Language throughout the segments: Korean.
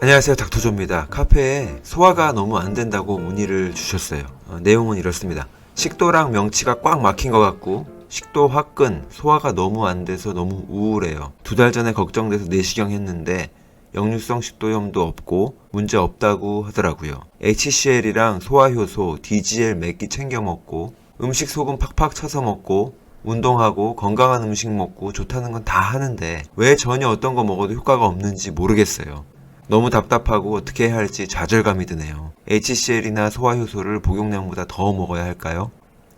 안녕하세요 닥터조입니다. 카페에 소화가 너무 안 된다고 문의를 주셨어요. 어, 내용은 이렇습니다. 식도랑 명치가 꽉 막힌 것 같고 식도 화끈 소화가 너무 안 돼서 너무 우울해요. 두 달 전에 걱정돼서 내시경 했는데 역류성 식도염도 없고 문제 없다고 하더라고요. HCL이랑 소화효소, DGL 몇끼 챙겨 먹고 음식 소금 팍팍 쳐서 먹고 운동하고 건강한 음식 먹고 좋다는 건 다 하는데 왜 전혀 어떤 거 먹어도 효과가 없는지 모르겠어요. 너무 답답하고 어떻게 해야 할지 좌절감이 드네요. HCL이나 소화효소를 복용량보다 더 먹어야 할까요?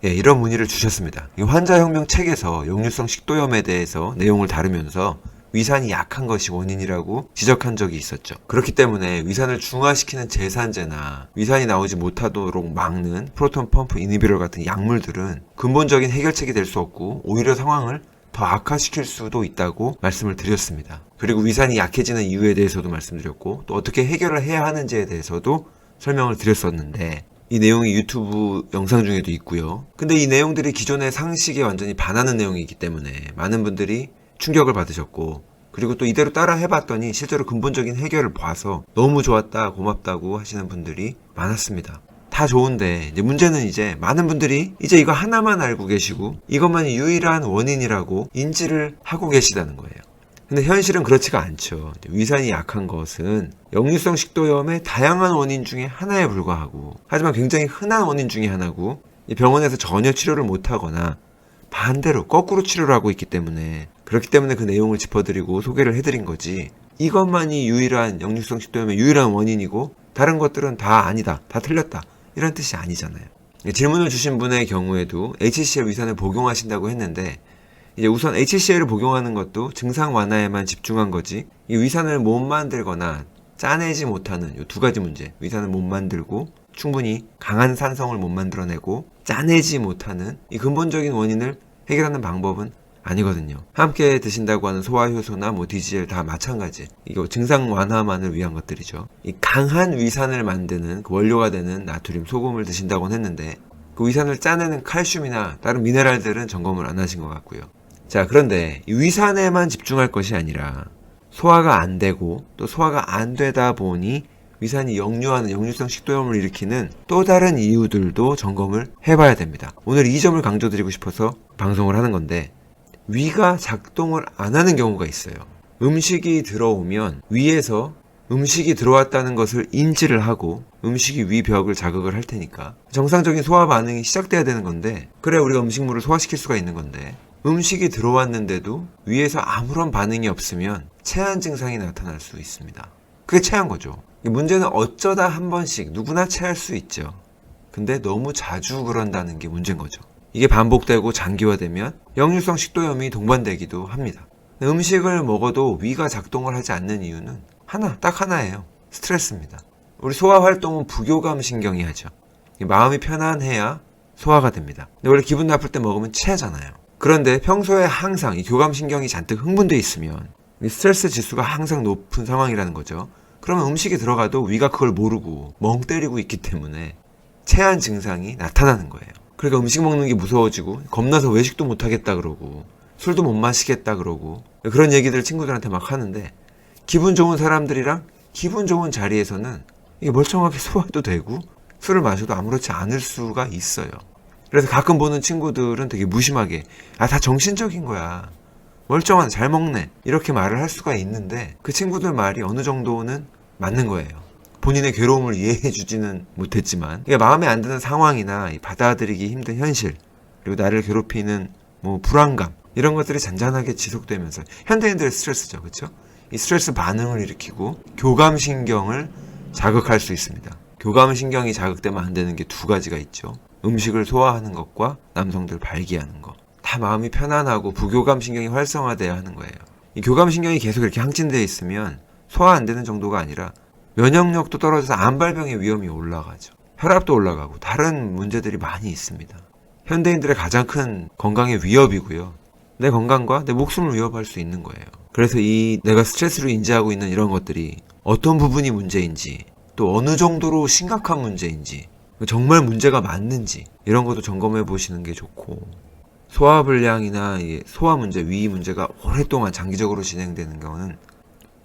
예, 이런 문의를 주셨습니다. 이 환자혁명 책에서 역류성 식도염에 대해서 내용을 다루면서 위산이 약한 것이 원인이라고 지적한 적이 있었죠. 그렇기 때문에 위산을 중화시키는 제산제나 위산이 나오지 못하도록 막는 프로톤 펌프 이니비럴 같은 약물들은 근본적인 해결책이 될 수 없고 오히려 상황을 더 악화시킬 수도 있다고 말씀을 드렸습니다. 그리고 위산이 약해지는 이유에 대해서도 말씀드렸고 또 어떻게 해결을 해야 하는지에 대해서도 설명을 드렸었는데 이 내용이 유튜브 영상 중에도 있고요. 근데 이 내용들이 기존의 상식에 완전히 반하는 내용이기 때문에 많은 분들이 충격을 받으셨고 그리고 또 이대로 따라 해봤더니 실제로 근본적인 해결을 봐서 너무 좋았다 고맙다고 하시는 분들이 많았습니다. 다 좋은데 이제 문제는 이제 많은 분들이 이제 이거 하나만 알고 계시고 이것만이 유일한 원인이라고 인지를 하고 계시다는 거예요. 근데 현실은 그렇지가 않죠. 위산이 약한 것은 역류성 식도염의 다양한 원인 중에 하나에 불과하고 하지만 굉장히 흔한 원인 중에 하나고 이 병원에서 전혀 치료를 못하거나 반대로 거꾸로 치료를 하고 있기 때문에 그렇기 때문에 그 내용을 짚어드리고 소개를 해드린 거지 이것만이 유일한 역류성 식도염의 유일한 원인이고 다른 것들은 다 아니다 다 틀렸다 이런 뜻이 아니잖아요 질문을 주신 분의 경우에도 HCL 위산을 복용하신다고 했는데 이제 우선 HCL을 복용하는 것도 증상 완화에만 집중한 거지 이 위산을 못 만들거나 짜내지 못하는 이 두 가지 문제 위산을 못 만들고 충분히 강한 산성을 못 만들어내고 짜내지 못하는 이 근본적인 원인을 해결하는 방법은 아니거든요. 함께 드신다고 하는 소화효소나 뭐 DGL 다 마찬가지. 이거 증상 완화만을 위한 것들이죠. 이 강한 위산을 만드는 그 원료가 되는 나트륨 소금을 드신다고는 했는데 그 위산을 짜내는 칼슘이나 다른 미네랄들은 점검을 안 하신 것 같고요. 자, 그런데 이 위산에만 집중할 것이 아니라 소화가 안 되고 또 소화가 안 되다 보니 위산이 역류하는 역류성 식도염을 일으키는 또 다른 이유들도 점검을 해봐야 됩니다. 오늘 이 점을 강조드리고 싶어서 방송을 하는 건데 위가 작동을 안 하는 경우가 있어요. 음식이 들어오면 위에서 음식이 들어왔다는 것을 인지를 하고 음식이 위 벽을 자극을 할 테니까 정상적인 소화 반응이 시작돼야 되는 건데 그래 우리가 음식물을 소화시킬 수가 있는 건데 음식이 들어왔는데도 위에서 아무런 반응이 없으면 체한 증상이 나타날 수 있습니다. 그게 체한 거죠. 문제는 어쩌다 한 번씩 누구나 체할 수 있죠. 근데 너무 자주 그런다는 게 문제인 거죠. 이게 반복되고 장기화되면 역류성 식도염이 동반되기도 합니다. 음식을 먹어도 위가 작동을 하지 않는 이유는 하나, 딱 하나예요. 스트레스입니다. 우리 소화 활동은 부교감 신경이 하죠. 마음이 편안해야 소화가 됩니다. 근데 원래 기분 나쁠 때 먹으면 체하잖아요. 그런데 평소에 항상 이 교감 신경이 잔뜩 흥분돼 있으면 이 스트레스 지수가 항상 높은 상황이라는 거죠. 그러면 음식이 들어가도 위가 그걸 모르고 멍 때리고 있기 때문에 체한 증상이 나타나는 거예요. 그러니까 음식 먹는 게 무서워지고 겁나서 외식도 못 하겠다 그러고 술도 못 마시겠다 그러고 그런 얘기들 친구들한테 막 하는데 기분 좋은 사람들이랑 기분 좋은 자리에서는 이게 멀쩡하게 소화도 되고 술을 마셔도 아무렇지 않을 수가 있어요. 그래서 가끔 보는 친구들은 되게 무심하게 아 다 정신적인 거야. 멀쩡한 잘 먹네 이렇게 말을 할 수가 있는데 그 친구들 말이 어느 정도는 맞는 거예요. 본인의 괴로움을 이해해 주지는 못했지만 그러니까 마음에 안 드는 상황이나 이 받아들이기 힘든 현실 그리고 나를 괴롭히는 뭐 불안감 이런 것들이 잔잔하게 지속되면서 현대인들의 스트레스죠 그렇죠 이 스트레스 반응을 일으키고 교감신경을 자극할 수 있습니다 교감신경이 자극되면 안 되는 게 두 가지가 있죠 음식을 소화하는 것과 남성들 발기하는 것 다 마음이 편안하고 부교감 신경이 활성화돼야 하는 거예요. 이 교감 신경이 계속 이렇게 항진되어 있으면 소화 안 되는 정도가 아니라 면역력도 떨어져서 암발병의 위험이 올라가죠. 혈압도 올라가고 다른 문제들이 많이 있습니다. 현대인들의 가장 큰 건강의 위협이고요. 내 건강과 내 목숨을 위협할 수 있는 거예요. 그래서 이 내가 스트레스로 인지하고 있는 이런 것들이 어떤 부분이 문제인지 또 어느 정도로 심각한 문제인지 정말 문제가 맞는지 이런 것도 점검해 보시는 게 좋고 소화불량이나 소화 문제, 위 문제가 오랫동안 장기적으로 진행되는 경우는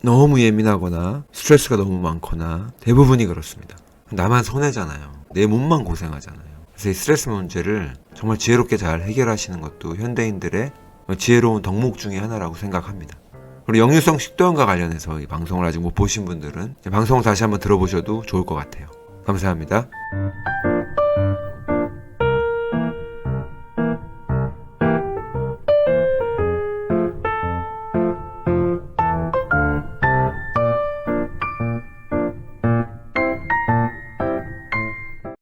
너무 예민하거나 스트레스가 너무 많거나 대부분이 그렇습니다. 나만 손해잖아요. 내 몸만 고생하잖아요. 그래서 이 스트레스 문제를 정말 지혜롭게 잘 해결하시는 것도 현대인들의 지혜로운 덕목 중의 하나라고 생각합니다. 그리고 역류성 식도염과 관련해서 이 방송을 아직 못 보신 분들은 방송을 다시 한번 들어보셔도 좋을 것 같아요. 감사합니다.